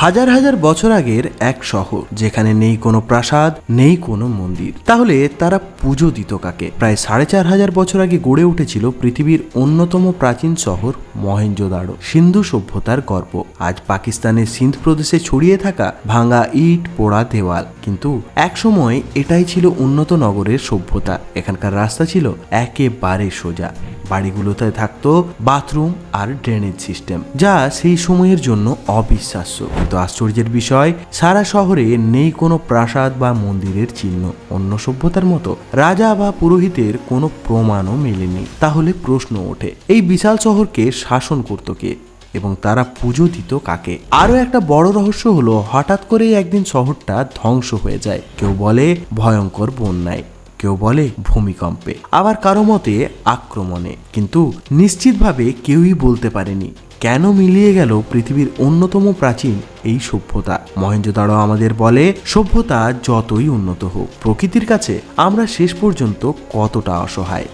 হাজার হাজার বছর আগের এক শহর, যেখানে নেই কোনো প্রাসাদ, নেই কোনো মন্দির। তাহলে তারা পুজো দিত কাকে? প্রায় সাড়ে চার হাজার বছর আগে গড়ে উঠেছিল পৃথিবীর অন্যতম প্রাচীন শহর মহেঞ্জোদাড়ো, সিন্ধু সভ্যতার গর্ব। আজ পাকিস্তানের সিন্ধ প্রদেশে ছড়িয়ে থাকা ভাঙা ইট, পোড়া দেওয়াল। কিন্তু একসময় এটাই ছিল উন্নত নগরের সভ্যতা। এখানকার রাস্তা ছিল একেবারে সোজা। বাড়িগুলোতে থাকতো বাথরুম আর ড্রেনেজ সিস্টেম, যা সেই সময়ের জন্য অবিশ্বাস্য। কিন্তু আশ্চর্যের বিষয়, সারা শহরে নেই কোনো প্রাসাদ বা মন্দিরের চিহ্ন। অন্য সভ্যতার মতো রাজা বা পুরোহিতের কোনো প্রমাণও মেলেনি। তাহলে প্রশ্ন ওঠে, এই বিশাল শহরকে শাসন করত কে? এবং তারা পুজো দিত কাকে? আরও একটা বড় রহস্য হলো, হঠাৎ করেই একদিন শহরটা ধ্বংস হয়ে যায়। কেউ বলে, ভয়ঙ্কর বন্যায়। কেউ বলে ভূমিকম্পে, আবার কারও মতে আক্রমণে। কিন্তু নিশ্চিতভাবে কেউই বলতে পারেনি কেন মিলিয়ে গেল পৃথিবীর অন্যতম প্রাচীন এই সভ্যতা। মহেঞ্জোদাড়ো আমাদের বলে, সভ্যতা যতই উন্নত হোক, প্রকৃতির কাছে আমরা শেষ পর্যন্ত কতটা অসহায়।